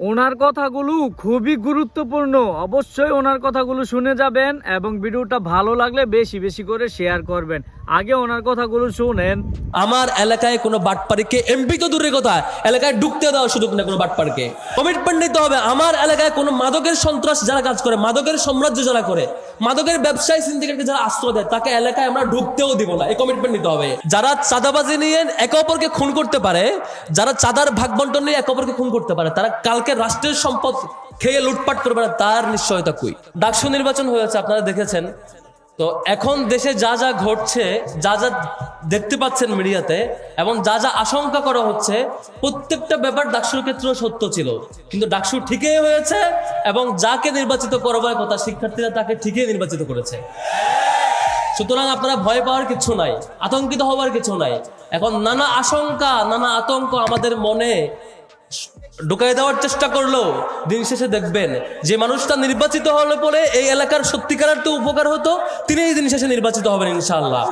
ওনার কথাগুলো খুবই গুরুত্বপূর্ণ। অবশ্যই ওনার কথাগুলো শুনে যাবেন এবং ভিডিওটা ভালো লাগলে বেশি বেশি করে শেয়ার করবেন। আগে ওনার কথাগুলো শুনেন। আমার এলাকায় কোনো বাটপাড়িকে এমপি তো দূরের কথা, এলাকায় ঢুকতে দেওয়া সুযোগ না কোনো বাটপাড়িকে। কমিটমেন্ট নিতে হবে। আমার এলাকায় কোনো মাদকের সন্ত্রাস যারা কাজ করে, মাদকের সাম্রাজ্য যারা করে, মাদকের ব্যবসায়ী সিন্ডিকেটকে যারা আশ্রয় দেয়, তাকে এলাকায় আমরা ঢুকতেও দিব না। এই কমিটমেন্ট নিতে হবে। যারা চাঁদাবাজি নিয়ে একে অপরকে খুন করতে পারে, যারা চাঁদার ভাগ বন্টন নিয়ে একে অপরকে খুন করতে পারে, তারা কালকে রাষ্ট্রের সম্পদ খেয়ে লুটপাট করবে না, তার নিশ্চয়তা কই? ডাকসু নির্বাচন হয়েছে, আপনারা দেখেছেন। তো এখন দেশে যা যা ঘটছে, যা যা দেখতে পাচ্ছেন মিডিয়াতে এবং যা যা আশঙ্কা করা হচ্ছে, প্রত্যেকটা ব্যাপার ডাকসুর ক্ষেত্রেও সত্য ছিল। কিন্তু ডাকসু ঠিকই হয়েছে এবং যাকে নির্বাচিত করবার কথা শিক্ষার্থীরা তাকে ঠিকই নির্বাচিত করেছে। সুতরাং আপনারা ভয় পাওয়ার কিছু নাই, আতঙ্কিত হওয়ার কিছু নাই। এখন নানা আশঙ্কা, নানা আতঙ্ক আমাদের মনে ঢুকাই দেওয়ার চেষ্টা করল। দিন শেষে দেখবেন, যে মানুষটা নির্বাচিত হলে পরে এই এলাকার সত্যিকার তো উপকার হতো তিনি দিন শেষে নির্বাচিত হবেন ইনশাআল্লাহ।